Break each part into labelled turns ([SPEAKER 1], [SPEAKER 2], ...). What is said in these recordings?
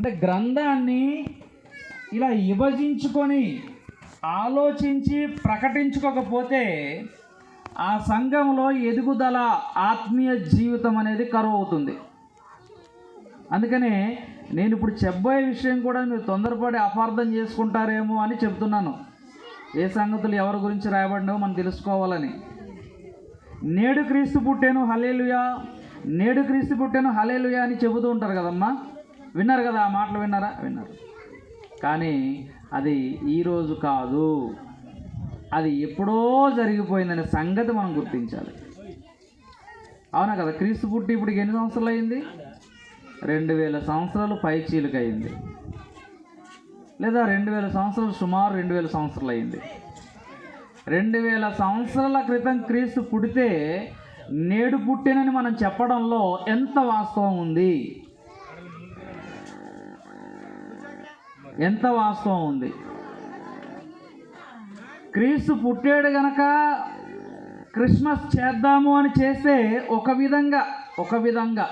[SPEAKER 1] అంటే గ్రంథాన్ని ఇలా విభజించుకొని ఆలోచించి ప్రకటించుకోకపోతే ఆ సంఘంలో ఎదుగుదల ఆత్మీయ జీవితం అనేది కరువు అవుతుంది. అందుకనే నేను ఇప్పుడు చెప్పబోయే విషయం కూడా మీరు తొందరపడి అపార్థం చేసుకుంటారేమో అని చెప్తున్నాను. ఏ సంగతులు ఎవరి గురించి రాయబడినో మనం తెలుసుకోవాలని. నేడు క్రీస్తు పుట్టాను హలేలుయా నేడు క్రీస్తు పుట్టాను హలేలుయా అని చెబుతూ ఉంటారు కదమ్మా. విన్నారు కదా ఆ మాటలు విన్నారా? విన్నారు. కానీ అది ఈరోజు కాదు. అది ఎప్పుడో జరిగిపోయిందనే సంగతి మనం గుర్తించాలి. అవునా కదా? క్రీస్తు పుట్టి ఇప్పుడు ఎన్ని సంవత్సరాలు అయింది? రెండు వేల సంవత్సరాలు పైచీలకు అయింది. లేదా రెండు వేల సంవత్సరాలు సుమారు రెండు వేల సంవత్సరాలు అయింది. రెండు వేల సంవత్సరాల క్రితం క్రీస్తు పుడితే నేడు పుట్టినని మనం చెప్పడంలో ఎంత వాస్తవం ఉంది? ఎంత వాస్తవం ఉంది? క్రీస్తు పుట్టాడు గనక క్రిస్మస్ చేద్దాము అని చేస్తే ఒక విధంగా ఒక విధంగా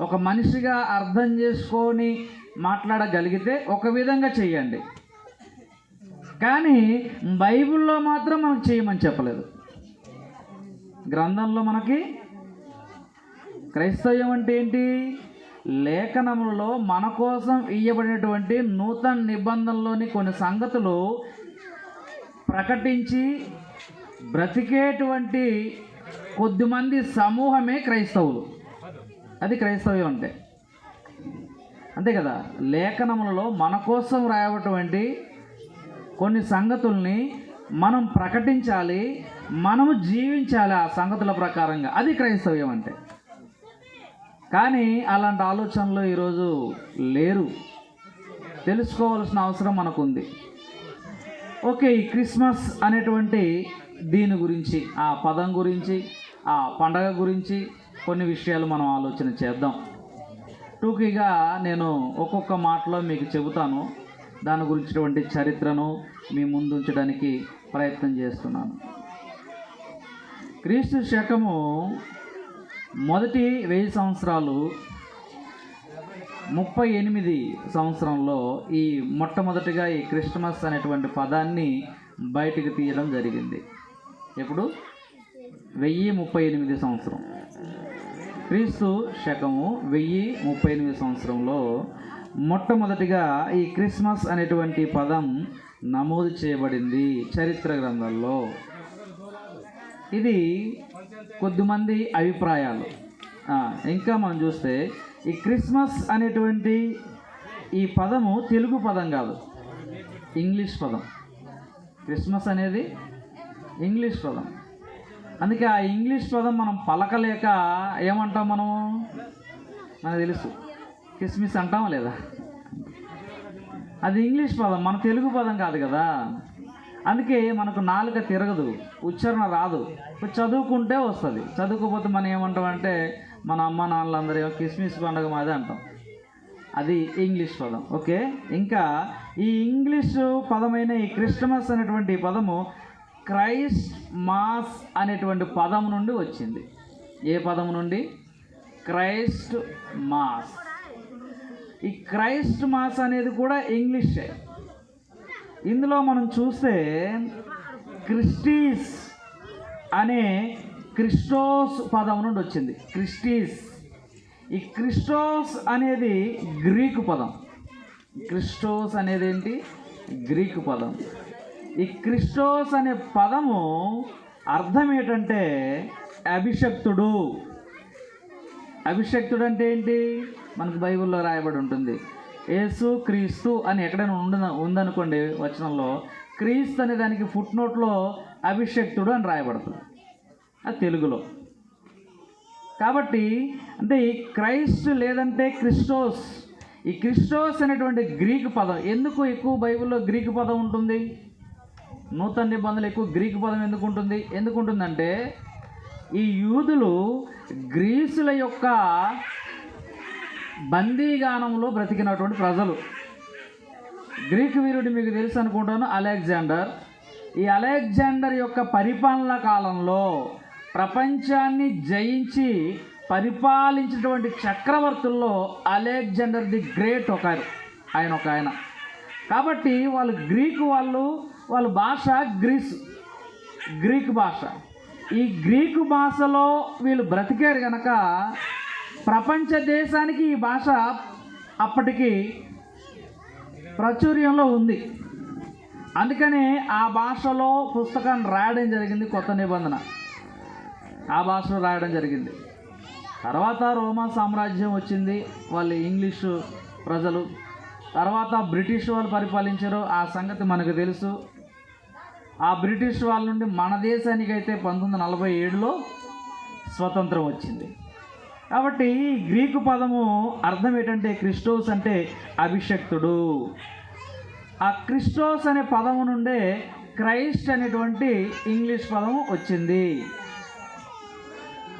[SPEAKER 1] ఒక మనిషిగా అర్థం చేసుకొని మాట్లాడగలిగితే ఒక విధంగా చేయండి. కానీ బైబిల్లో మాత్రం మనకు చేయమని చెప్పలేదు. గ్రంథంలో మనకి క్రైస్తవ్యం అంటే ఏంటి? లేఖనములలో మన కోసం ఇయ్యబడినటువంటి నూతన నిబంధనలోని కొన్ని సంగతులు ప్రకటించి బ్రతికేటువంటి కొద్దిమంది సమూహమే క్రైస్తవులు. అది క్రైస్తవ్యం అంటే. అంతే కదా? లేఖనములలో మన కోసం రాయబటువంటి కొన్ని సంగతుల్ని మనం ప్రకటించాలి మనము జీవించాలి ఆ సంగతుల ప్రకారంగా. అది క్రైస్తవ్యం అంటే. కానీ అలాంటి ఆలోచనలు ఈరోజు లేరు. తెలుసుకోవాల్సిన అవసరం మనకుంది. ఓకే ఈ క్రిస్మస్ అనేటువంటి దీని గురించి ఆ పదం గురించి ఆ పండగ గురించి కొన్ని విషయాలు మనం ఆలోచన చేద్దాం. టూకీగా నేను ఒక్కొక్క మాటలో మీకు చెబుతాను. దాని గురించినటువంటి చరిత్రను మీ ముందు ఉంచడానికి ప్రయత్నం చేస్తున్నాను. క్రీస్తు శకము మొదటి వెయ్యి సంవత్సరాలు ముప్పై ఎనిమిది సంవత్సరంలో ఈ మొట్టమొదటిగా ఈ క్రిస్మస్ అనేటువంటి పదాన్ని బయటకు తీయడం జరిగింది. ఎప్పుడు? వెయ్యి ముప్పై ఎనిమిది సంవత్సరం. క్రీస్తు శకము వెయ్యి ముప్పై ఎనిమిది సంవత్సరంలో మొట్టమొదటిగా ఈ క్రిస్మస్ అనేటువంటి పదం నమోదు చేయబడింది చరిత్ర గ్రంథాల్లో ఇది కొద్దిమంది అభిప్రాయాలు. ఇంకా మనం చూస్తే ఈ క్రిస్మస్ అనేటువంటి ఈ పదము తెలుగు పదం కాదు. ఇంగ్లీష్ పదం. క్రిస్మస్ అనేది ఇంగ్లీష్ పదం. అందుకే ఆ ఇంగ్లీష్ పదం మనం పలకలేక ఏమంటాం మనము? మనకు తెలుసు. కిస్మిస్ అంటామా లేదా? అది ఇంగ్లీష్ పదం. మన తెలుగు పదం కాదు కదా. అందుకే మనకు నాలుక తిరగదు ఉచ్చారణ రాదు. ఇప్పుడు చదువుకుంటే వస్తుంది. చదువుకోకపోతే మనం ఏమంటాం అంటే మన అమ్మ నాన్నలందరూ ఏమో కిస్మిస్ పండుగ మాది అంటాం. అది ఇంగ్లీష్ పదం ఓకే? ఇంకా ఈ ఇంగ్లీష్ పదమైన ఈ క్రిస్టమస్ అనేటువంటి పదము క్రైస్ట్ మాస్ అనేటువంటి పదం నుండి వచ్చింది. ఏ పదం నుండి? Christmas. ఈ క్రైస్ట్ మాస్ అనేది కూడా ఇంగ్లీషే. ఇందులో మనం చూస్తే క్రిస్టీస్ అనే క్రిస్టోస్ పదం నుండి వచ్చింది. క్రిస్టీస్. ఈ క్రిస్టోస్ అనేది గ్రీకు పదం. క్రిస్టోస్ అనేది ఏంటి? గ్రీకు పదం. ఈ క్రిస్టోస్ అనే పదము అర్థం ఏంటంటే అభిషక్తుడు. అభిషక్తుడు అంటే ఏంటి? మనకు బైబిల్లో రాయబడి ఉంటుంది. యేసు క్రీస్తు అని ఎక్కడైనా ఉండ ఉందనుకోండి వచనంలో క్రీస్తు అనే దానికి ఫుట్ నోట్లో అభిషక్తుడు అని రాయబడుతుంది. అది తెలుగులో. కాబట్టి అంటే ఈ క్రైస్ట్ లేదంటే క్రిస్టోస్. ఈ క్రిస్టోస్ అనేటువంటి గ్రీకు పదం ఎందుకు ఎక్కువ బైబిల్లో గ్రీకు పదం ఉంటుంది? నూతన నిబంధనలు ఎక్కువ గ్రీకు పదం ఎందుకు ఉంటుంది? ఎందుకు ఉంటుందంటే ఈ యూదులు గ్రీసుల యొక్క బందీగానంలో బ్రతికినటువంటి ప్రజలు. గ్రీకు వీరుడు మీకు తెలుసు అనుకుంటాను అలెగ్జాండర్. ఈ అలెగ్జాండర్ యొక్క పరిపాలన కాలంలో ప్రపంచాన్ని జయించి పరిపాలించినటువంటి చక్రవర్తుల్లో అలెగ్జాండర్ ది గ్రేట్ ఒక ఆయన ఒక ఆయన. కాబట్టి వాళ్ళు గ్రీకు వాళ్ళు వాళ్ళ భాష గ్రీస్ గ్రీక్ భాష. ఈ గ్రీకు భాషలో వీళ్ళు బ్రతికారు కనుక ప్రపంచ దేశానికి ఈ భాష అప్పటికి ప్రాచుర్యంలో ఉంది. అందుకనే ఆ భాషలో పుస్తకాన్ని రాయడం జరిగింది కొత్త నిబంధన. ఆ భాషలో రాయడం జరిగింది. తర్వాత రోమా సామ్రాజ్యం వచ్చింది వాళ్ళు ఇంగ్లీషు ప్రజలు. తర్వాత బ్రిటిష్ వాళ్ళు పరిపాలించారు ఆ సంగతి మనకు తెలుసు. ఆ బ్రిటిష్ వాళ్ళ నుండి మన దేశానికైతే పంతొమ్మిది వందల నలభై ఏడులో స్వతంత్రం వచ్చింది. కాబట్టి ఈ గ్రీకు పదము అర్థం ఏంటంటే క్రిస్టోస్ అంటే అభిషక్తుడు. ఆ క్రిస్టోస్ అనే పదము నుండే క్రైస్ట్ అనేటువంటి ఇంగ్లీష్ పదము వచ్చింది.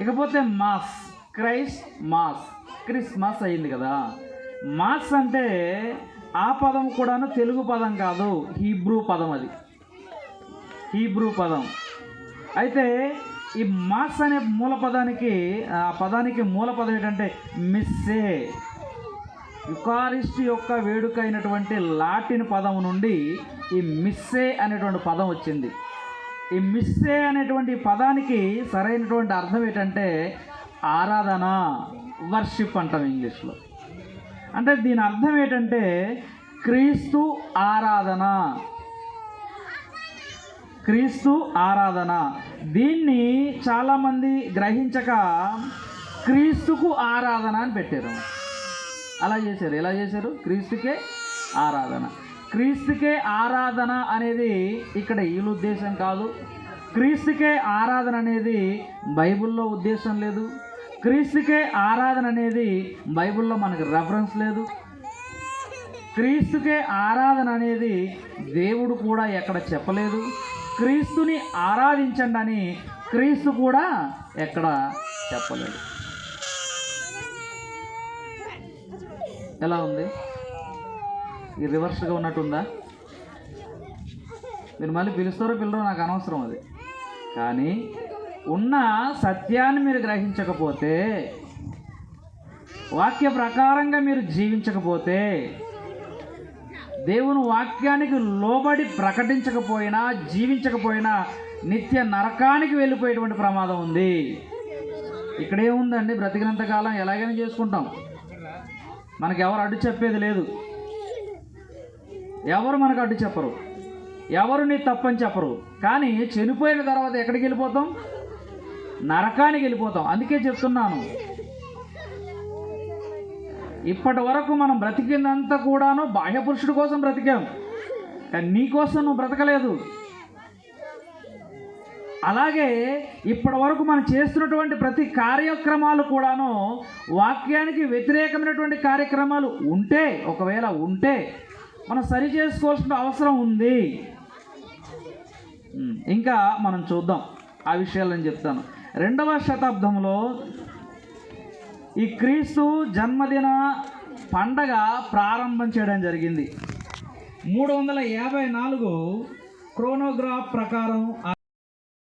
[SPEAKER 1] ఇకపోతే మాస్ క్రైస్ట్ మాస్ క్రిస్మస్ అయింది కదా. మాస్ అంటే ఆ పదం కూడాను తెలుగు పదం కాదు హీబ్రూ పదం అది. హీబ్రూ పదం. అయితే ఈ మాస్ అనే మూల పదానికి ఆ పదానికి మూల పదం ఏంటంటే మిస్సే. యుకారిస్ట్ యొక్క వేడుక అయినటువంటి లాటిన్ పదం నుండి ఈ మిస్సే అనేటువంటి పదం వచ్చింది. ఈ మిస్సే అనేటువంటి పదానికి సరైనటువంటి అర్థం ఏంటంటే ఆరాధన వర్షిప్ అంటాం ఇంగ్లీష్లో. అంటే దీని అర్థం ఏంటంటే క్రీస్తు ఆరాధన. క్రీస్తు ఆరాధన. దీన్ని చాలామంది గ్రహించక క్రీస్తుకు ఆరాధన అని పెట్టారు. అలా చేశారు. ఎలా చేశారు? క్రీస్తుకే ఆరాధన. క్రీస్తుకే ఆరాధన అనేది ఇక్కడ వీళ్ళ ఉద్దేశం కాదు. క్రీస్తుకే ఆరాధన అనేది బైబిల్లో ఉద్దేశం లేదు. క్రీస్తుకే ఆరాధన అనేది బైబిల్లో మనకు రెఫరెన్స్ లేదు. క్రీస్తుకే ఆరాధన అనేది దేవుడు కూడా ఎక్కడ చెప్పలేదు. క్రీస్తుని ఆరాధించండి అని క్రీస్తు కూడా ఎక్కడ చెప్పలేదు. ఎలా ఉంది? ఈ రివర్స్గా ఉన్నట్టుందా? మీరు మళ్ళీ పిలుస్తారో పిల్లరో నాకు అనవసరం అది. కానీ ఉన్న సత్యాన్ని మీరు గ్రహించకపోతే వాక్య ప్రకారంగా మీరు జీవించకపోతే దేవుని వాక్యానికి లోబడి ప్రకటించకపోయినా జీవించకపోయినా నిత్య నరకానికి వెళ్ళిపోయేటువంటి ప్రమాదం ఉంది. ఇక్కడే ఉందండి బ్రతికినంత కాలం ఎలాగైనా చేసుకుంటాం. మనకి ఎవరు అడ్డు చెప్పేది లేదు. ఎవరు మనకు అడ్డు చెప్పరు. ఎవరు నీ తప్పని చెప్పరు. కానీ చనిపోయిన తర్వాత ఎక్కడికి వెళ్ళిపోతాం? నరకానికి వెళ్ళిపోతాం. అందుకే చెప్తున్నాను. ఇప్పటి వరకు మనం బ్రతికిందంతా కూడాను బాహ్య పురుషుడి కోసం బ్రతికాం. కానీ నీ కోసం నువ్వు బ్రతకలేదు. అలాగే ఇప్పటి వరకు మనం చేస్తున్నటువంటి ప్రతి కార్యక్రమాలు కూడాను వాక్యానికి వ్యతిరేకమైనటువంటి కార్యక్రమాలు ఉంటే ఒకవేళ ఉంటే మనం సరి చేసుకోవాల్సిన అవసరం ఉంది. ఇంకా మనం చూద్దాం. ఆ విషయాలను చెప్తాను. రెండవ శతాబ్దంలో ఈ క్రీస్తు జన్మదిన పండగ ప్రారంభం చేయడం జరిగింది. మూడు వందల యాభై నాలుగు క్రోనోగ్రాఫ్ ప్రకారం